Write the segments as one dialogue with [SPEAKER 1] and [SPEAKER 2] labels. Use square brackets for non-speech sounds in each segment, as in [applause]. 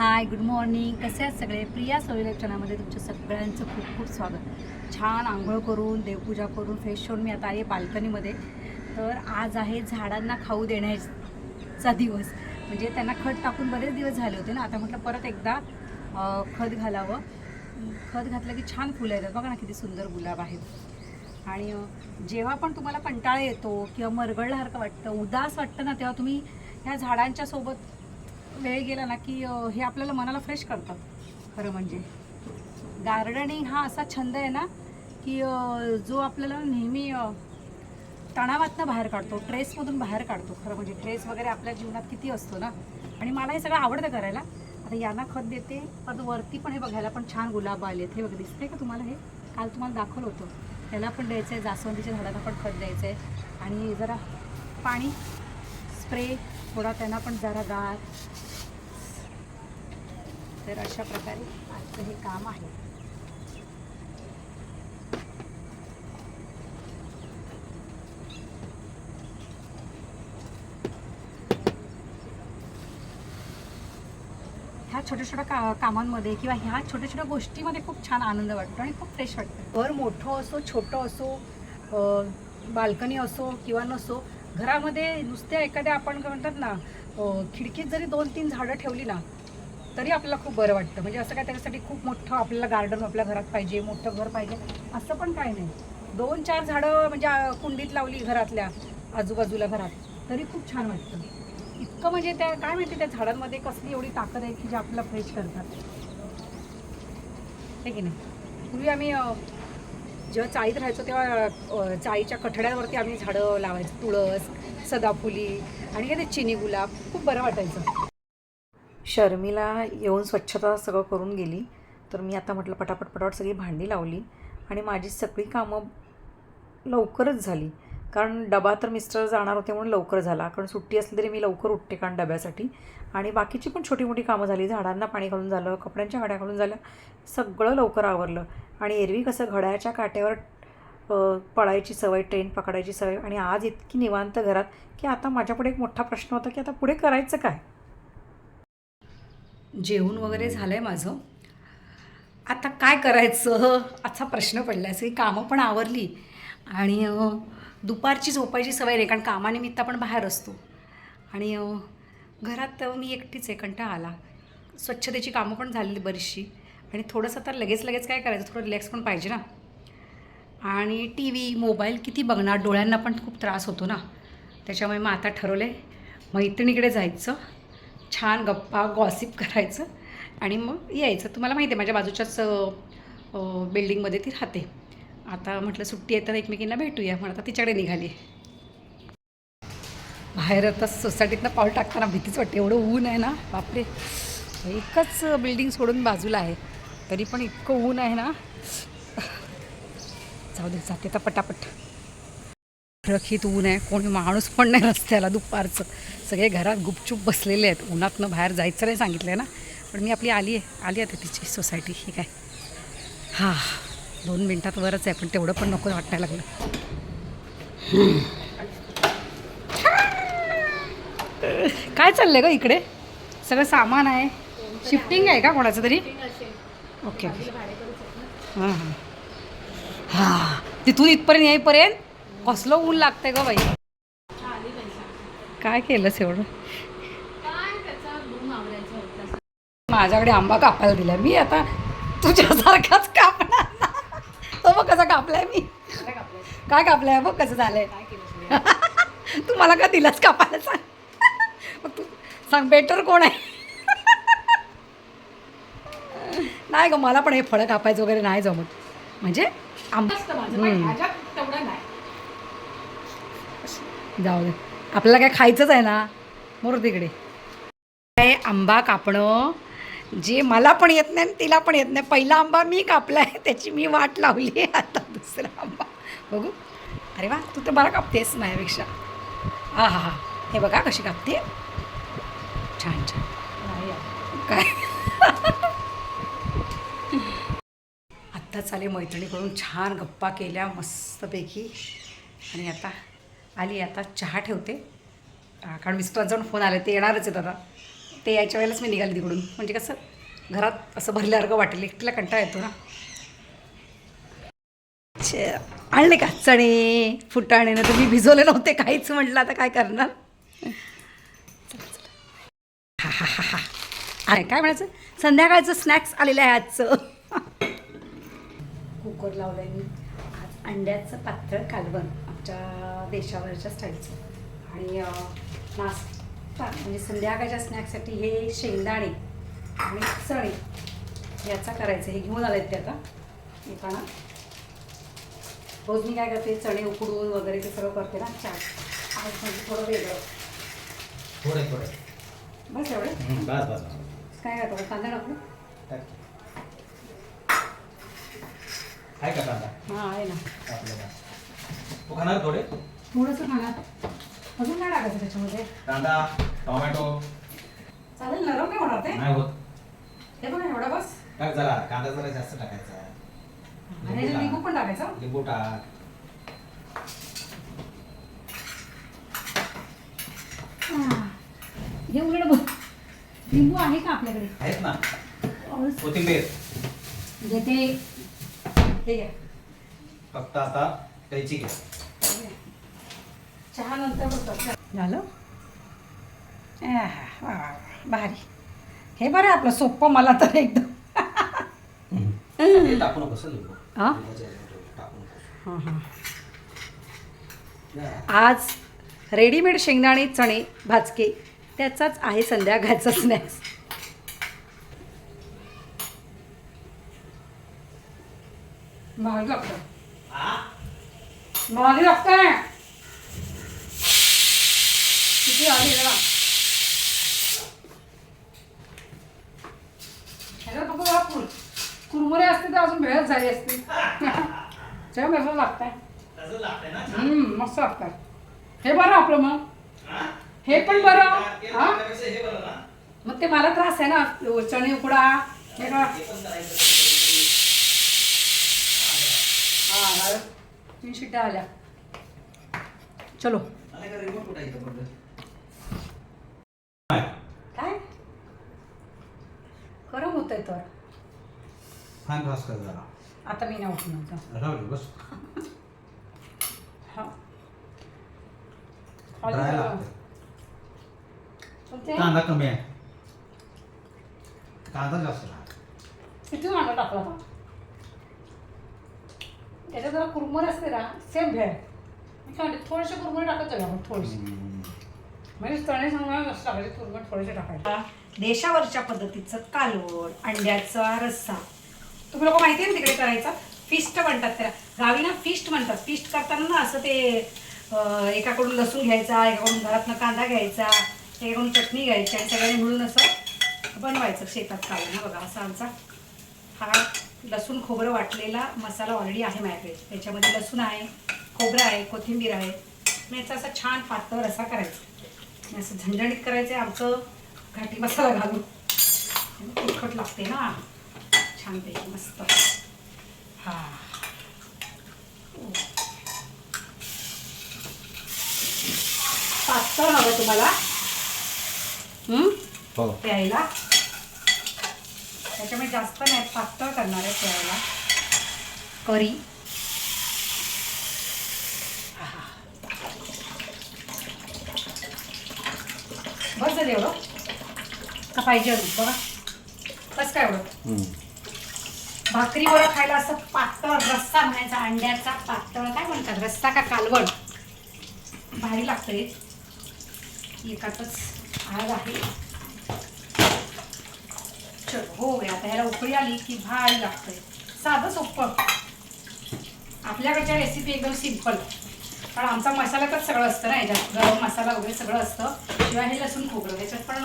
[SPEAKER 1] Hi good morning कसे आहेत सगळे? प्रिया सोयी चॅनलमध्ये तुमच्या सगळ्यांचं खूप खूप स्वागत. छान आंघोळ करून देवपूजा करून फ्रेश होऊन मी आता आहे बाल्कनीमध्ये. तर आज आहे झाडांना खाऊ देण्याचा दिवस. म्हणजे त्यांना खत टाकून बरेच दिवस झाले होते ना. आता म्हटलं परत एकदा खत घालावं. खत घातलं की छान फुलं येतात. बघा ना किती सुंदर गुलाब आहेत. आणि जेव्हा पण तुम्हाला कंटाळा येतो किंवा मरगळल्यासारखं वाटतं उदास वाटतं ना तेव्हा तुम्ही ह्या झाडांच्या सोबत वेळ गेला ना की हे आपल्याला मनाला फ्रेश करतात खरं म्हणजे. गार्डनिंग हा असा छंद आहे ना की जो आपल्याला नेहमी तणावातनं बाहेर काढतो ट्रेसमधून बाहेर काढतो. खरं म्हणजे ट्रेस वगैरे आपल्या जीवनात किती असतो ना? आणि मला हे सगळं आवडतं करायला. आता यांना खत देते परत वरती पण हे बघायला पण छान गुलाब आले हे बघ दिसते का तुम्हाला हे? काल तुम्हाला दाखवलं होतं. त्याला पण द्यायचं आहे जास्वंदीच्या झाडाला पण खत द्यायचं आहे आणि जरा पाणी स्प्रे थोडा त्यांना पण जरा गार. तर अशा प्रकारे आजचं हे काम आहे. ह्या छोट्या छोट्या का कामांमध्ये किंवा ह्या छोट्या छोट्या गोष्टीमध्ये खूप छान आनंद वाटतो आणि खूप फ्रेश वाटतं. घर मोठं असो छोटं असो बाल्कनी असो किंवा नसो घरामध्ये नुसत्या एखाद्या आपण म्हणतात ना खिडकीत जरी दोन तीन झाडं ठेवली ना तरी आपल्याला खूप बरं वाटतं. म्हणजे असं काय त्याच्यासाठी खूप मोठं आपल्याला गार्डन आपल्या घरात पाहिजे मोठं घर पाहिजे असं पण काय नाही. दोन चार झाडं म्हणजे कुंडीत लावली घरातल्या आजूबाजूला घरात तरी खूप छान वाटतं. इतकं म्हणजे त्या काय माहिती त्या झाडांमध्ये कसली एवढी ताकद आहे की जे आपल्याला फ्रेश करतात. आहे की नाही? पूर्वी आम्ही जेव्हा चाळीत राहायचो तेव्हा चाळीच्या कठड्यावरती आम्ही झाडं लावायचो तुळस सदाफुली आणि काय ते चिनी गुलाब खूप बरं वाटायचं. शर्मिला येऊन स्वच्छता सगळं करून गेली. तर मी आता म्हटलं पटापट पटापट सगळी भांडी लावली आणि माझी सगळी कामं लवकरच झाली. कारण डबा तर मिस्टर जाणार होते म्हणून लवकर झाला. कारण सुट्टी असली तरी मी लवकर उठते कारण डब्यासाठी. आणि बाकीची पण छोटी मोठी कामं झाली. झाडांना पाणी घालून झालं कपड्यांच्या घड्या घालून झाल्या. सगळं लवकर आवरलं. आणि एरवी कसं घड्याच्या काट्यावर पळायची सवय ट्रेन पकडायची सवय. आणि आज इतकी निवांत घरात की आता माझ्यापुढे एक मोठा प्रश्न होता की आता पुढे करायचं काय? जेवण वगैरे झालं आहे माझं. आता काय करायचं? असा प्रश्न पडला. आहे सगळी कामं पण आवरली. आणि दुपारची झोपायची सवय नाही कारण कामानिमित्त आपण बाहेर असतो. आणि घरात मी एकटीच आहे कंटाळा आला. स्वच्छतेची कामं पण झालेली बरीचशी. आणि थोडंसं तर लगेच लगेच काय करायचं थोडं रिलॅक्स पण पाहिजे ना. आणि टी व्ही मोबाईल किती बघणार? डोळ्यांना पण खूप त्रास होतो ना. त्याच्यामुळे मग आता ठरवलं आहे मैत्रिणीकडे जायचं. छान गप्पा गॉसिप करायचं. आणि मग यायचं. तुम्हाला माहिती आहे माझ्या बाजूच्याच बिल्डिंगमध्ये ती राहते. आता म्हटलं सुट्टी आहे तर एकमेकींना भेटूया म्हणून आता तिच्याकडे निघाली. बाहेर आता सोसायटीतनं पाऊल टाकताना भीतीच वाटते एवढं ऊन आहे ना बापरे. एकच बिल्डिंग सोडून बाजूला आहे तरी पण इतकं ऊन आहे ना. जाऊ दे जाते आता पटापट. रखीत ऊन आहे कोणी माणूस पण नाही रस्त्याला दुपारचं. सगळे घरात गुपचूप बसलेले आहेत उन्हातनं बाहेर जायचं नाही सांगितलं आहे ना. पण मी आपली आली आहे आली आता तिची सोसायटी ही काय हां. दोन मिनटात वरच आहे पण तेवढं पण नको वाटायला लागलं. काय चाललंय ग इकडे? सगळं सामान आहे? शिफ्टिंग आहे का कोणाचं तरी? ओके ओके हां हां. हां तिथून इथपर्यंत येईपर्यंत कसलं ऊन लागतंय ग बाई. काय केलंस एवढं? माझ्याकडे आंबा कापायला दिला मी आता तुझ्यासारखाच कापणार. बघ कसा कापलाय मी. काय कापलाय बघ कसं झालंय. [laughs] तू मला का दिलाच कापायला सांग. [laughs] तू सांग बेटर कोण आहे? [laughs] नाही ग मला पण हे फळं कापायचं वगैरे नाही जमत. म्हणजे. जाऊ दे. आपल्याला काय खायचंच आहे ना. मोर तिकडे. काय आंबा कापणं जे मला पण येत नाही आणि तिला पण येत नाही. पहिला आंबा मी कापला आहे त्याची मी वाट लावली आहे आता दुसरा आंबा. बघू. अरे वा तू तर बरा कापतेस माझ्यापेक्षा. हा हा हा. हे बघा कशी कापते. छान छान. काय? आत्ताच आले मैत्रिणीकडून छान गप्पा केल्या मस्तपैकी. आणि आता आली आता चहा ठेवते. कारण मिस्टरांचा पण फोन आले ते येणारच आहेत आता. ते यायच्या वेळेलाच मी निघाली तिकडून. म्हणजे कसं घरात असं भरल्यासारखं वाटेल एकटीला कंटाळा येतो ना. आणले का चणे फुटाणे ना तुम्ही भिजवले नव्हते काहीच म्हटलं आता काय करणार? हा, हा, हा, हा. अरे काय म्हणायचं? संध्याकाळचं स्नॅक्स आलेलं आहे आजचं. कुकर लावलं आहे मी. आज अंड्याचं पातळ कालवण आमच्या देशावरच्या स्टाईलचं आणि मास्क नाश्ता म्हणजे संध्याकाळच्या स्नॅक्ससाठी हे शेंगदाणे आणि चणे याचा करायचं. हे घेऊन आलेत ते आता. येताना रोज मी काय करते? चणे उकडून वगैरे ते सगळं करते ना. चाट आज म्हणजे थोडं वेगळं.
[SPEAKER 2] थोडे थोडे.
[SPEAKER 1] बस एवढे?
[SPEAKER 2] बस बस
[SPEAKER 1] काय करतो? कांदा टाकू.
[SPEAKER 2] आहे का कांदा?
[SPEAKER 1] हां आहे ना.
[SPEAKER 2] आपल्याला. तू खाणार थोडे?
[SPEAKER 1] थोडंसं खाणार. अजून काय टाकायचं त्याच्यामध्ये?
[SPEAKER 2] कांदा टोमॅटो.
[SPEAKER 1] चालेल नरम नाही होणार ते?
[SPEAKER 2] नाही होत.
[SPEAKER 1] हे बघा एवढा बस.
[SPEAKER 2] टाक जरा कांदा जरा जास्त टाकायचा.
[SPEAKER 1] आणि लिंबू पण टाकायचं?
[SPEAKER 2] लिंबू टाक.
[SPEAKER 1] हां. उघड बघ. लिंबू आहे का आपल्याकडे?
[SPEAKER 2] आहेत ना.
[SPEAKER 1] अहो,
[SPEAKER 2] कोथिंबीर.
[SPEAKER 1] घेते. हे घ्या.
[SPEAKER 2] फक्त आता कैची घ्या.
[SPEAKER 1] चहा नंतर बघतो झालं? भारी. हे बरं आहे आपलं सोपं मला तर एकदम.
[SPEAKER 2] हे हं?
[SPEAKER 1] हा? हां. हां. आज रेडीमेड शेंगदाणे चणे भाजके त्याचाच आहे संध्याकाळचा स्नॅक्स भारी लागतं.
[SPEAKER 2] हा?
[SPEAKER 1] भारी ह्याच्यात कुर कुरमुरे असते तर अजून भेळच झाली असती. जेव्हा लागतंय. हम्म, मस्त हे बरं आपलं मग.
[SPEAKER 2] हा?
[SPEAKER 1] पण बरं. हा मग ते मला त्रास आहे ना. चणे उकडा. हे का
[SPEAKER 2] हे.
[SPEAKER 1] तीन शिट्ट्या आल्या. चलो.
[SPEAKER 2] आणि का remote कुठं आहे इथं बघ.
[SPEAKER 1] काय होत आहे तर.
[SPEAKER 2] फॅन फास्ट कर जरा.
[SPEAKER 1] आता मी उठणार आता.
[SPEAKER 2] राहू दे, बस.
[SPEAKER 1] हा.
[SPEAKER 2] ड्राय. लागते कांदा कमी आहे. कांदा जास्त आहे.
[SPEAKER 1] किती कांदा टाकला होता त्याच्यात जरा कुरमुरे असते ना सेम भेळ. मी काय म्हणते, थोडेसे कुरमुरे टाकत जाऊ आपण थोडेसे.
[SPEAKER 2] हम्म.
[SPEAKER 1] म्हणजे चणे सांगणार नसतं टाकायचे थोडेसे टाकायचे. देशावरच्या पद्धतीचं कालवड अंड्याचा रस्सा. तुम्ही लोक माहिती आहे ना तिकडे करायचा फिस्ट म्हणतात त्याला. गावी ना फिस्ट म्हणतात. फिस्ट करताना ना असं ते एकाकडून लसूण घ्यायचा एकाकडून घरातनं कांदा घ्यायचा एकाकडून चटणी घ्यायची आणि सगळ्यांनी मिळून असं बनवायचं शेतात कालवड ना बघा असा आमचा हा लसूण खोबरं वाटलेला मसाला ऑलरेडी आहे माझ्याकडे. त्याच्यामध्ये लसूण आहे खोबरं आहे कोथिंबीर आहे. मग याचा असा छान पातळ रसा करायचा. असं झणझणीत करायचं आहे आमचं घाटी मसाला घालून. तिखट लागते ना. छानपैकी मस्त. हा. पातळ हवं तुम्हाला? हं?
[SPEAKER 2] हो.
[SPEAKER 1] प्यायला? त्याच्यामुळे जास्त नाही पातळ करणार आहे प्यायला. करी. झालं एवढं? का पाहिजे अजून? बघा. बस काय एवढं? भाकरीवर खायला असं पातळ रस्सा म्हणायचा अंड्याचा पातळ काय म्हणतात? रस्सा का कालवण? भारी लागतं हे. एकातच आज आहे. चलो हो आता ह्याला उकळी आली की भारी लागतंय साधं सोपं. आपल्याकडच्या रेसिपी एकदम सिंपल कारण आमचा मसाल्यातच सगळं असतं ना याच्यात. गरम मसाला वगैरे सगळं असतं. शिवाय हे लसूण खोबरं. त्याच्यात पण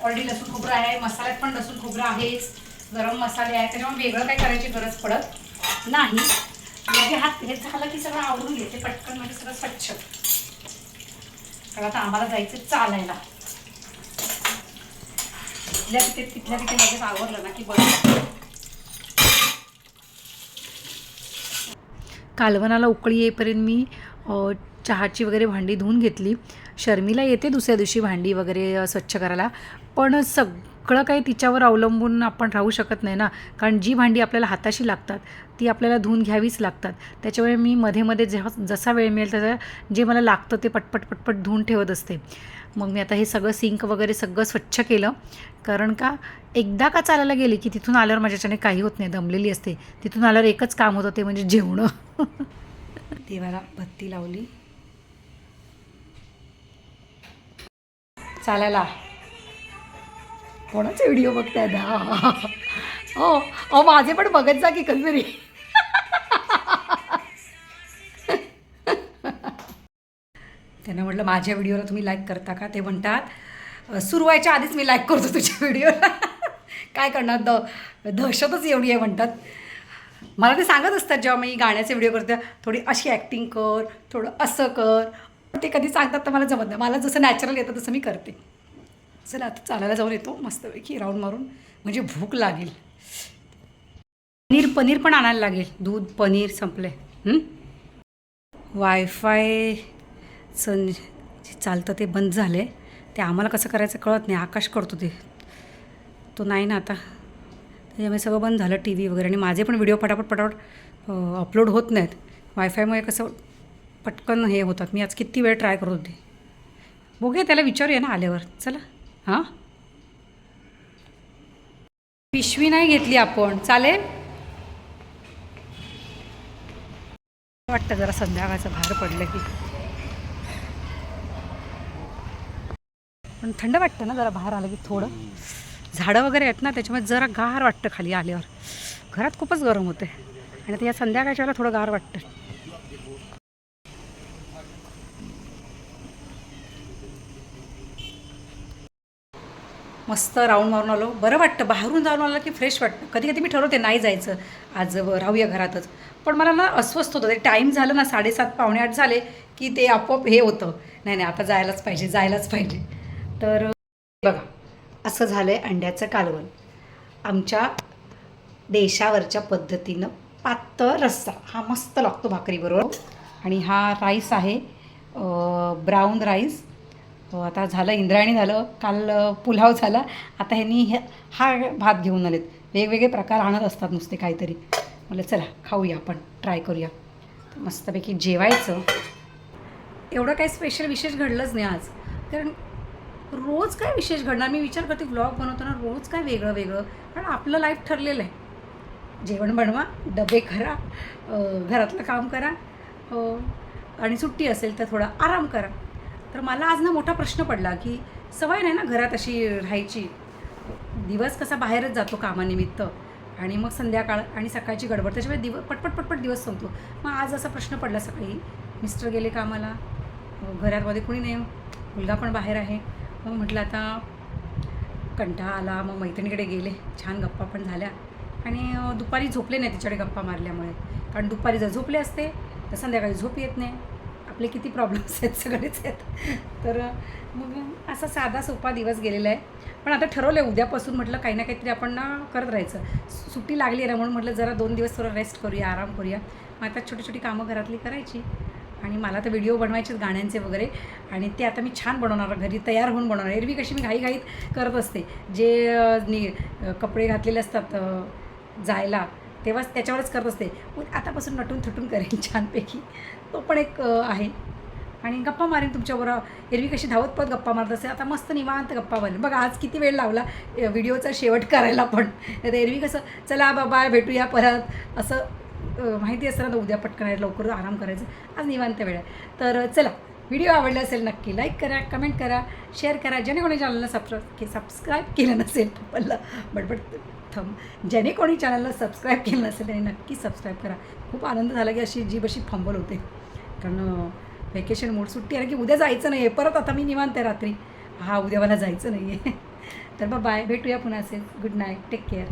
[SPEAKER 1] ऑलरेडी लसूण खोबरं आहे. मसाल्यात पण लसूण खोबरं आहेच. गरम मसाले आहे त्याच्यामुळे वेगळं काय करायची गरज पडत नाही. म्हणजे हात हे झालं की सगळं आवरून घेते. पटकन म्हणजे सगळं स्वच्छ. कारण आता आम्हाला जायचं चालायला. तिथल्या तिथे तिथल्या तिथे लगेच आवडलं ना की बरं. कालवणाला उकळी येईपर्यंत मी चहाची वगैरे भांडी धुवून घेतली. शर्मीला येते दुसऱ्या दिवशी भांडी वगैरे स्वच्छ करायला. पण सगळं काही तिच्यावर अवलंबून आपण राहू शकत नाही ना. कारण जी भांडी आपल्याला हाताशी लागतात ती आपल्याला धुवून घ्यावीच लागतात. त्याच्यामुळे मी मध्ये मध्ये जेव्हा जसा वेळ मिळेल तसा जे मला लागतं ते पटपट पटपट धुवून ठेवत असते. मग मी आता हे सगळं सिंक वगैरे सगळं स्वच्छ केलं. कारण का एकदा का चालायला गेली की तिथून आल्यावर माझ्याच्याने काही होत नाही दमलेली असते. तिथून आल्यावर एकच काम होतं ते म्हणजे जेवणं. [laughs] देवाला बत्ती लावली. चालायला. कोणाचे व्हिडिओ बघताय? दहा. हो. अहो माझे पण बघत जा की कधीतरी. त्यांना म्हटलं माझ्या व्हिडिओला तुम्ही लाईक करता का? ते म्हणतात "अ, सुरू व्हायच्या आधीच मी लाईक करतो तुझ्या व्हिडिओला काय करणार? द दहशतच एवढी आहे म्हणतात. मला ते सांगत असतात जेव्हा मी गाण्याचे व्हिडिओ करते थोडी अशी ॲक्टिंग कर थोडं असं कर. ते कधी सांगतात तर मला जमत नाही. मला जसं नॅचरल येतं तसं मी करते. चला आता चालायला जाऊन येतो. मस्तपैकी राऊंड मारून. म्हणजे भूक लागेल. पनीर पनीर पण आणायला लागेल. दूध पनीर संपले वायफायचं जे चालतं ते बंद झाले ते आम्हाला कसं करायचं कळत नाही. आकाश करतो ते. तो नाही ना आता. त्याच्यामुळे सगळं बंद झालं टी व्ही वगैरे. आणि माझे पण व्हिडिओ पटापट पटापट अपलोड होत नाहीत. वायफायमुळे कसं पटकन हे होतात. मी आज किती वेळ ट्राय करत होते. बघूया त्याला विचारूया ना आल्यावर. चला. हां? पिशवी नाही घेतली आपण. चालेल? वाटतं जरा संध्याकाळचं बाहेर पडलं की. पण थंड वाटतं ना जरा बाहेर आलं की थोडं. झाडं वगैरे आहेत ना त्याच्यामुळे जरा गार वाटतं खाली आल्यावर. घरात खूपच गरम होते आणि आता या संध्याकाळच्या वेळेला थोडं गार वाटतं मस्त राऊंड मारून आलो. बरं वाटतं बाहेरून जाऊन आलं की फ्रेश वाटतं. कधी कधी मी ठरवते नाही जायचं आज राहूया घरातच. पण मला ना अस्वस्थ होतं. ते टाईम झालं ना साडेसात पावणे आठ झाले की ते आपोआप हे होतं. नाही नाही आता जायलाच पाहिजे जायलाच पाहिजे. तर बघा. असं झालं आहे अंड्याचं कालवण. आमच्या देशावरच्या पद्धतीनं पातळ रस्सा हा मस्त लागतो भाकरीबरोबर. आणि हा राईस आहे ब्राऊन राईस. आता झालं इंद्रायणी झालं काल पुलाव झाला. आता ह्यांनी हे हा भात घेऊन आलेत. वेगवेगळे प्रकार आणत असतात नुसते काहीतरी. म्हणलं चला खाऊया आपण ट्राय करूया. मस्तपैकी जेवायचं. एवढं काही स्पेशल विशेष घडलंच नाही आज. कारण रोज काय विशेष घडणार? मी विचार करते व्लॉग बनवताना रोज काय वेगळं वेगळं. कारण आपलं लाईफ ठरलेलं आहे. जेवण बनवा डबे करा घरातलं काम करा आणि सुट्टी असेल तर थोडा आराम करा. तर मला आज ना मोठा प्रश्न पडला की सवय नाही ना घरात अशी राहायची. दिवस कसा बाहेरच जातो कामानिमित्त आणि मग संध्याकाळ आणि सकाळची गडबड. त्याच्यामुळे दिवस पटपट पटपट दिवस संपतो. मग आज असा प्रश्न पडला सकाळी मिस्टर गेले कामाला अ, घरामध्ये कोणी नाही मुलगा पण बाहेर आहे. मग म्हटलं आता कंटाळा आला मग मैत्रिणीकडे गेले. छान गप्पा पण झाल्या. आणि दुपारी झोपले नाही तिच्याकडे गप्पा मारल्यामुळे. कारण दुपारी जर झोपले असते तर संध्याकाळी झोप येत नाही. आपले किती प्रॉब्लेम्स आहेत सगळेच आहेत. तर मग असा साधा सोपा दिवस गेलेला आहे. पण आता ठरवलं आहे उद्यापासून म्हटलं काही ना काहीतरी आपण ना करत राहायचं. सु- सुट्टी लागली आहे ना म्हणून म्हटलं जरा दोन दिवस थोडं रेस्ट करूया आराम करूया. मग आता छोटी छोटी कामं घरातली करायची. आणि मला तर व्हिडिओ बनवायचेच गाण्यांचे वगैरे. आणि ते आता मी छान बनवणार घरी तयार होऊन बनवणार. एरवी कशी मी घाईघाईत करत असते. जे नि कपडे घातलेले असतात जायला तेव्हाच त्याच्यावरच करत असते. आतापासून नटून थटून करेन [laughs] छानपैकी. तो पण एक आहे. आणि गप्पा मारेन तुमच्याबरोबर एरवी कशी धावत पत गप्पा मारत असते. आता मस्त निवांत गप्पा मारेन. बघा आज किती वेळ लावला व्हिडिओचा शेवट करायला पण. तर एरवी कसं चला बाबा भेटूया परत. असं माहिती असताना तर उद्या पटकन आहे, लवकर आराम करायचं. आज निवांत वेळ आहे. तर चला व्हिडिओ आवडला असेल नक्की लाईक करा कमेंट करा शेअर करा. ज्याने कोणी चॅनलला सबस्क्राईब सबस्क्राईब केलं नसेल पडलं बडबड थम ज्याने कोणी चॅनलला सबस्क्राईब केलं नसेल त्याने नक्की सबस्क्राईब करा. खूप आनंद झाला की अशी जी अशी फंबल होते. कारण व्हॅकेशन मोड सुट्टी आहे की उद्या जायचं नाही आहे परत आता मी निवांत आहे रात्री. हा उद्या मला जायचं नाही आहे [laughs] तर बाय भेटूया पुन्हा असेल. Good night take care